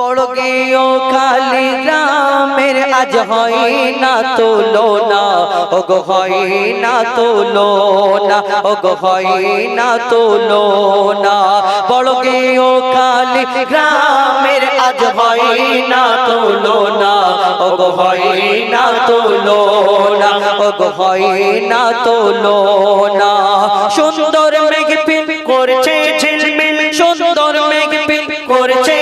বড় গিয়েও খালি গ্রামের আজ হয় না তোলো না ও গো হয় না তোলো না ও গো হয় না তোলো না বড় গিয়েও খালি গ্রামের আজ হয় না তোলো না ও গো হয় না তোলো না ও গো হয় না তোলো না সুন্দর মেঘ পিল করছে ঝিলমিল, সুন্দর মেঘ পিল করছে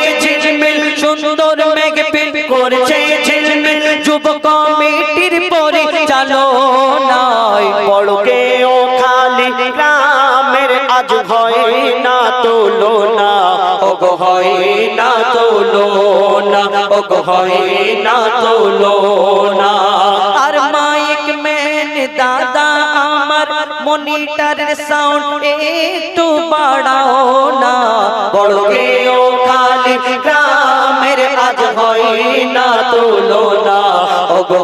হয় না তোলো না হয় না তোলো না। আর মাইক ম্যান দাদা, আমার মনিটরের সাউন্ড একটু বাড়াও না। বড় ও খালি গ্রামের আজ হয় না তোলো না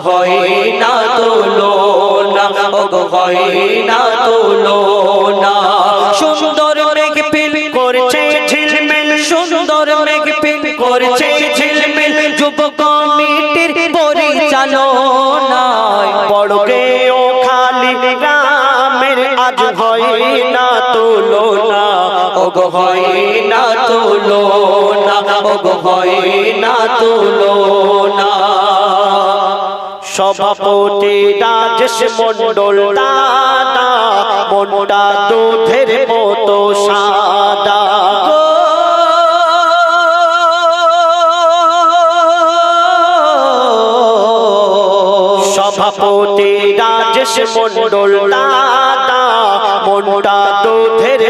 হয় না তোলো না হয় না তোলো না। সুন্দর ও গো হয় না তোলো না ও গো হয় না তোলো না। সভাপতি রাজেশ মন্ডল দাদা, মনটা দুধের মতো সাদা। সভাপতি রাজেশ মন্ডল দাদা, মনটা দুধের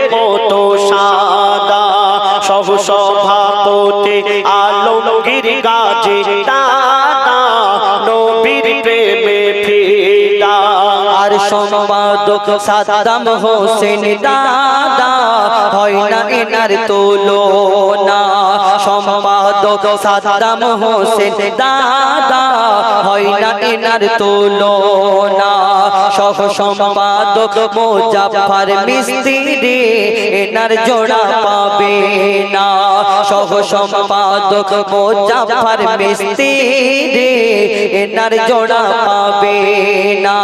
সাদাম হোসেন দাদা, হয় না এনার তোলো না সম্পাদক সাদাম হোসেন দাদা, হয় না এনার তোলো না সহ সম্পাদক মোজাফার মিস্ত্রি, এনার জোড়া পাবে না? সহ সম্পাদক মোজাফার মিস্ত্রি, এনার জোড়া পাবে না?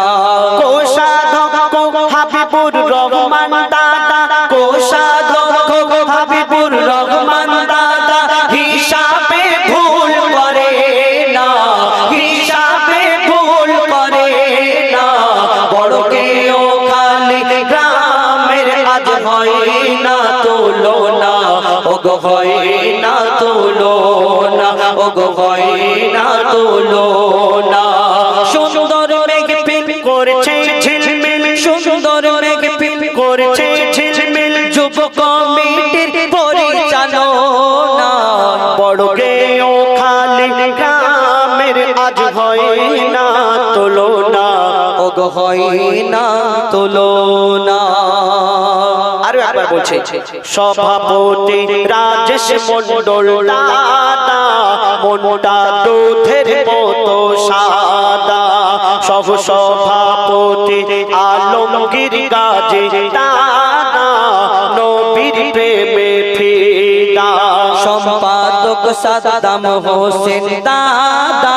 কোষাধ্যক্ষ হাবিবুর রহমান দাদা, কোষাধ্যক্ষ হাবিবুর রহমান দাদা, হিসাবে ভুল করে না, হিসাবে ভুল করে না। বড় কেও খালি গ্রামের আজ হয় না, তোলো না ও গো হয় না, তোলো না ও গো না, তোলো না। ও গো হয় না তোলো না আরও একবার বলছে, সভাপতি রাজেশ মন্ডল দাদা, মনটা দুধের মতো সাদা। সহ সভাপতি আলমগীর গাজী দাদা, নবীর প্রেমে সাদাম হোসেন দাদা,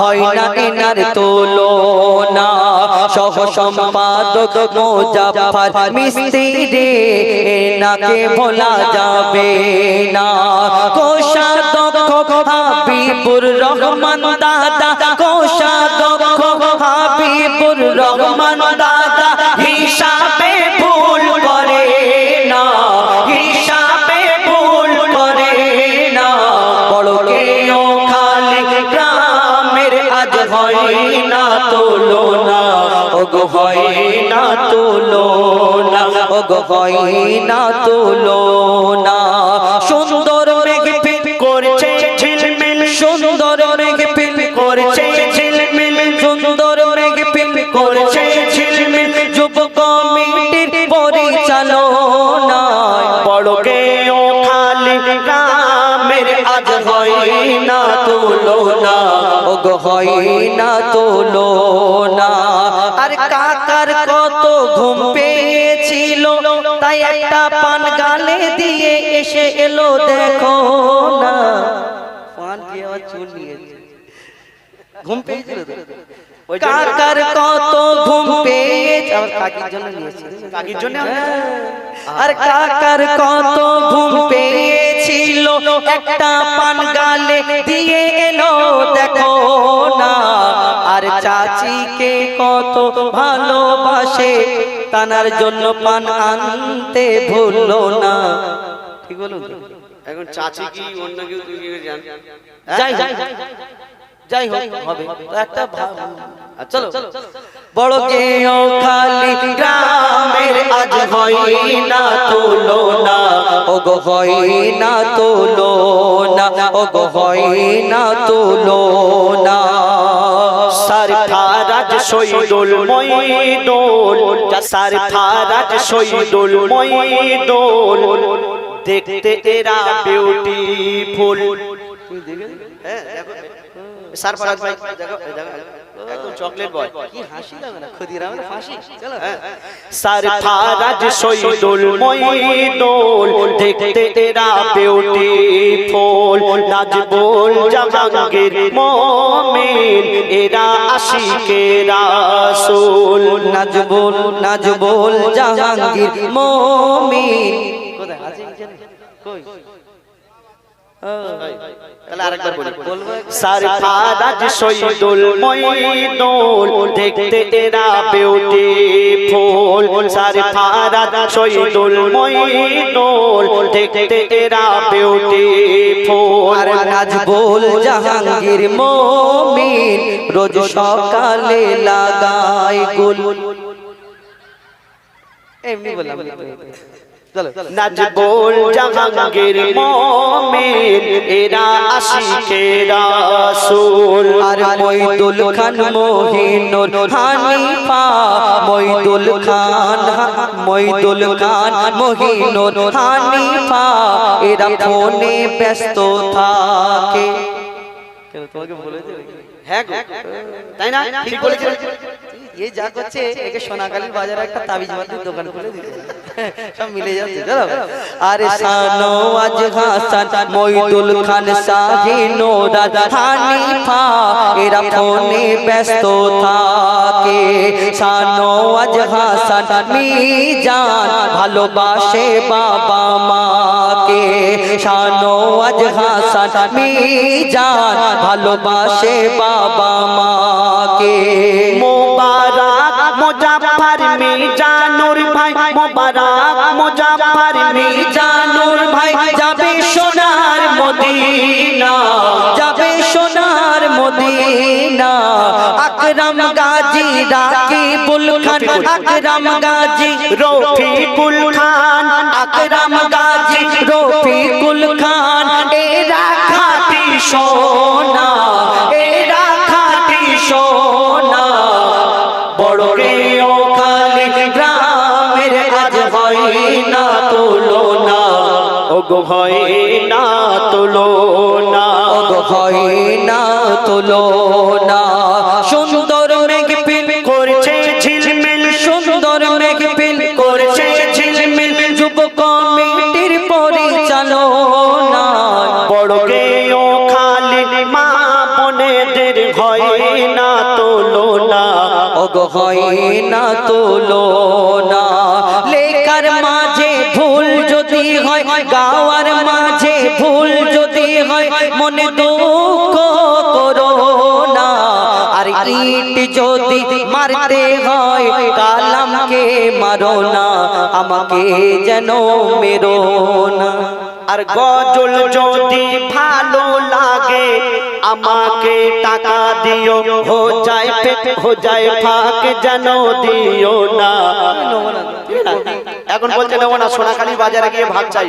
হয় না এনার তোলো না সহ সম্পাদক মোজাফার মিস্ত্রি এনাকে ভোলা যাবে না। কোষাধ্যক্ষ হাবিবুর রহমান দাদা, কোষাধ্যক্ষ হাবিবুর রহমান দাদা, হিসাবে ভুল হয় না তোলো না ও গো হয় না তোলো না ও গো হয় না তোলো না। না ও না তোলো না। আর কাকার কত ঘুম পেয়েছিল তাই একটা পান গালে দিয়ে এসে এলো দেখো না। চুল নিয়েছে? ঘুম পেয়েছিল কাকার কত ঘুম পেয়েছে। আবার কাকির জন্য নিয়েছে। কাকির জন্য আর কাকার কত ঘুম পেয়েছিল একটা পান গালে দিয়ে এলো দেখো না আর চাচিকে কত ভালোবাসে তানার জন্য পান আনতে ভুললো না। ঠিক বলুন এখন চাচি কি অন্য কেউ কি জান? যাই যাই। যাই হোক হবে। তো একটা ভাব চলো। বড় কেও খালি গ্রামের আজ হয় না তোলো না ও গো হয় না তোলো না ও গো হয় না তোলো না সার থারাজ সইদুল মইদুল সার থারাজ সইদুল মইদুল দেখতে এরা বিউটিফুল হ্যাঁ দেখো। সার ফারাজ ভাই দেখো এই দেখো একদম চকলেট বয় কি হাসি লাগে না ক্ষুদিরাম চলো। ফারাজ মইদুল দেখতে এরা বিউটিফুল নাজবুল জাহাঙ্গীর মুমিন এরা আশিকে রাসূল। নাজবুল নাজবুল জাহাঙ্গীর মমিন। কোথায়? আছে কই? তাহলে আরেকবার বলি। বলব। সার ফারাজ সইদুল মইদুল। দেখতে এরা বিউটিফুল সার ফারাজ সইদুল মইদুল। দেখতে এরা বিউটিফুল আর নাজবুল জাহাঙ্গীর মমিন রোজ সকালে লাগাই গুল। এমনি বললাম। নাজবুল জাহাঙ্গীর মুমিন এরা আশিকে রাসূল। আর মইদুল খান মহিনুর হানিফা মইদুল খান মইদুল খান মহিনুর হানিফা এরা ফোনে ব্যস্ত থাকে। কেন তোমাকে বলেছে? হ্যাঁ গো। তাই না? ঠিক বলেছেন এ যা করছে একে সোনাকালীর বাজারে একটা তাবিজ বাতির দোকান খুলে দিতে সব মিলে যাচ্ছে আরে সানোয়াজ হাসান মইদুল খান শাহিন হানিফা এরা ফোনে ব্যস্ত থাকে। সানোয়াজ হাসান মিজান ভালোবাসে বাবা মাকে। সানোয়াজ হাসান মিজান ভালোবাসে বাবা মাকে। মোবারক মুজাফফর মিজানুর ভাই, মোবারক মুজাফফর জানুর ভাই, যাবে সোনার মদিনা, যাবে সোনার মদিনা। আকরাম গাজী, রাকিবুল খান, আকরাম গাজী, রফিকুল খান, আকরাম গাজী হয় না তুলনা অগ হয় না তুলনা সুন্দর মেঘ পিল করছে ঝিলমিল। সুন্দর মেঘ পিল করছে ঝিলমিল। যুব কমিটির পরিচালনা। বড় গেও খালি মা বোনেদের হয় না তুলনা অগ হয় না তুলনা লেখার মাঝে ভুল যদি হয় হয় মনে দুঃখ করো না। আর ইট যদি মারতে হয় কালামকে মারো না। আমাকে যেন মেরো না। আর গজল যদি ভালো লাগে আমাকে টাকা দিও। হো যায় পেট হো যায় ফাঁক যেন দিও না। এখন বলছে নেব না সোনাখালী বাজারে গিয়ে ভাগ চাই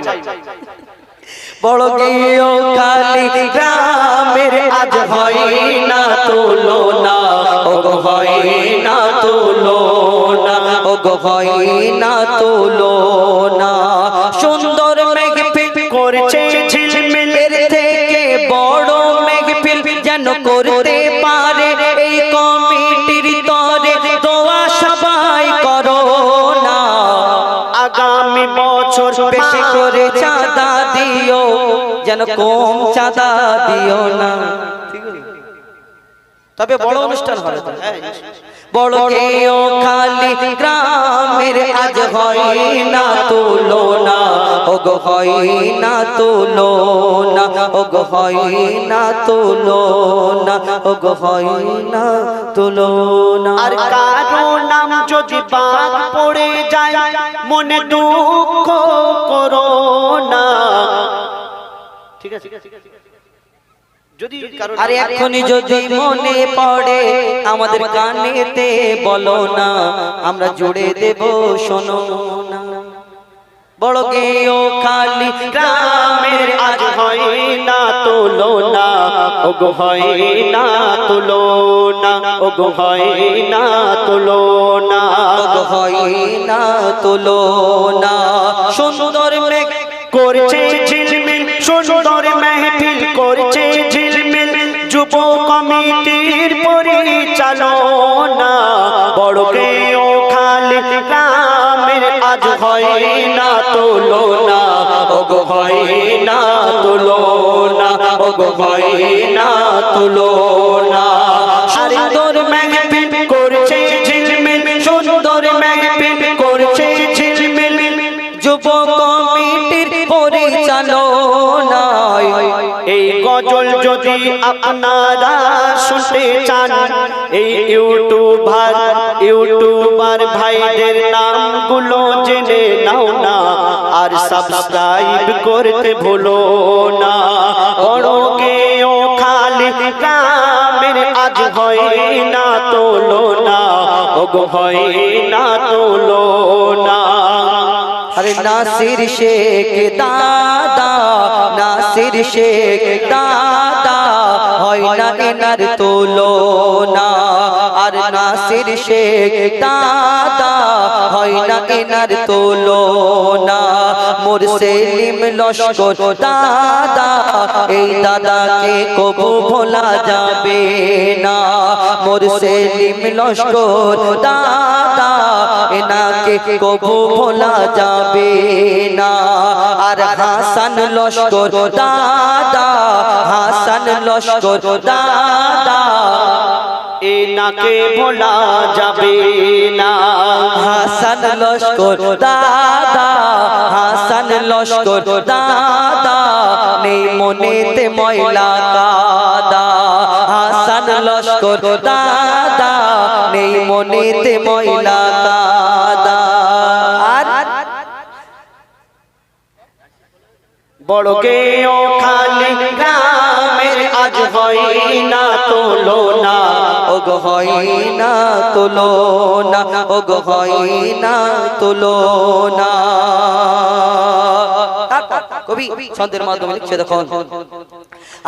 বড় গিয়েও খালি গ্রামের আজ হয় না তোলো না ও গো হয় না তোলো না ও গো হয় না তোলো যেন কম চাঁদা দিও না। তবে বড় অনুষ্ঠান হবে তো। বড় কেও খালি গ্রামের আজ হয় না তুলো না ও গো হয় না তুলো না ও গো হয় না তুলো না ও গো হয় না তুলো না আর কারও নাম যদি বাদ পড়ে যায় মনে দুঃখ করো না। ঠিক আছে যদি আর এখনই যদি মনে পড়ে আমাদের কানেতে বলো না আমরা জুড়ে দেব শোনো না। বড় গেও খালি গ্রামের আজ হয় না তোলো না ওগো হয় না তোলো না ওগো হয় না তোলো না হয় না তুলো না। সুন্দর মেঘ করছে ঝিলমিল সুন্দর করছে ঝিলমিল যুব কমিটির পরিচালনা। বড় কেউ খালি গ্রামের আজ হয় না তোলো না ওগো হয় না তোলো না ওগো হয় না তোলো না সুন্দর মেহফিল করছে আপনারা শুনতে চান। এই ইউটিউবার ইউটিউবার ভাইদের নামগুলো জেনে নাও না, আর সাবস্ক্রাইব করতে ভুলো না। বড় কেও খালি গ্রামের আজ হয় না তোলো না ওগো হয় না তোলো না আরে নাসির শেখ দাদা, নাসির শেখ দাদা। হয় না এনার তোলো না আর নাসির শেখ দাদা হয় না এনার তোলো না মোর সেলিম লস্কর দাদা, এই দাদাকে কবু ভোলা যাবে না। মোর সেলিম লস্কর দাদা, এনাকে কবু ভোলা যাবে না। আর হাসান লস্কর দাদা, হাসান লস্কর দাদা। এনাকে ভোলা যাবে না। হাসান লস্কর দাদা হাসান লস্কর দাদা নেই মনেতে ময়লা কাদা। হাসান লস্কর দাদা নেই মনেতে ময়লা কাদা। কেও খালি গ্রামের আজ হয় না তোলো না ওগো হয় না তুলো না, ওগো না তুলো না। কবি ছন্দের মাধ্যমে লিখছে দেখুন,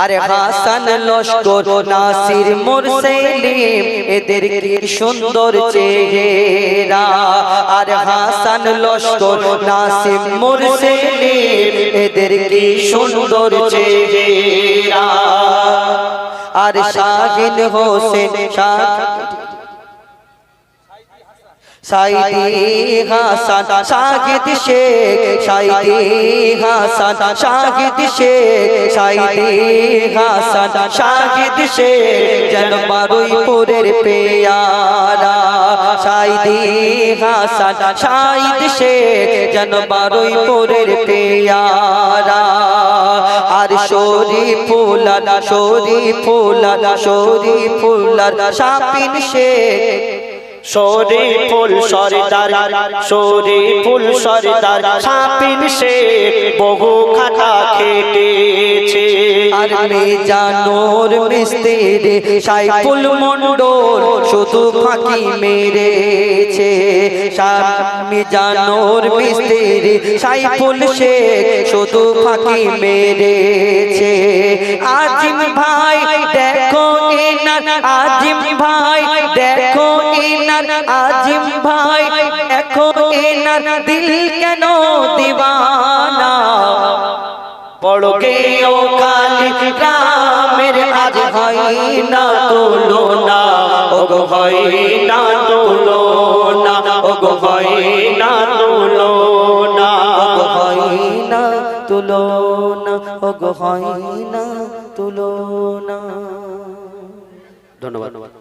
আরে হাসান লস্কর নাসির মুরসেলিম এদের কি সুন্দর চেহারা। আরে হাসান লস্কর নাসির মুরসেলিম এদের কি সুন্দর চেহারা। আর শাহিন হোসেন শাহ। সাইদি হাসান শাহিদ শেখ, সাইদি হাসান শাহিদ শেখ, সাইদি হাসান শাহিদ শেখ, যেন বারুইপুরের পেয়ারা। সাইদি হাসান শাহিদ শেখ, যেন বারুইপুরের পেয়ারা। আর শরী ফুলার শরী ফুলার শরী ফুলার শাপিন শেখ সরে ফুল সরদার সরে ফুল সরদার সাপিন সে বহু খাটা খেটেছে আর মে জানোর সাইফুল মন্ডল শুধু ফাঁকি মেরেছে। স্বামী জানোর মিস্ত্রি সাইফুল শেখ শুধু ফাঁকি মেরেছে। আজিম ভাই, দেখো আজিম ভাই। দেখো এনার আজিম ভাই, দেখো এনার দিল কেন দিবানা? বড় কেও খালি গ্রামের আজ হয় না তোলো না ওগো হয় না তোলো না ওগো হয় না তোলো না হয় না তুলো না ওগো হয় না তুলনা। ধন্যবাদ।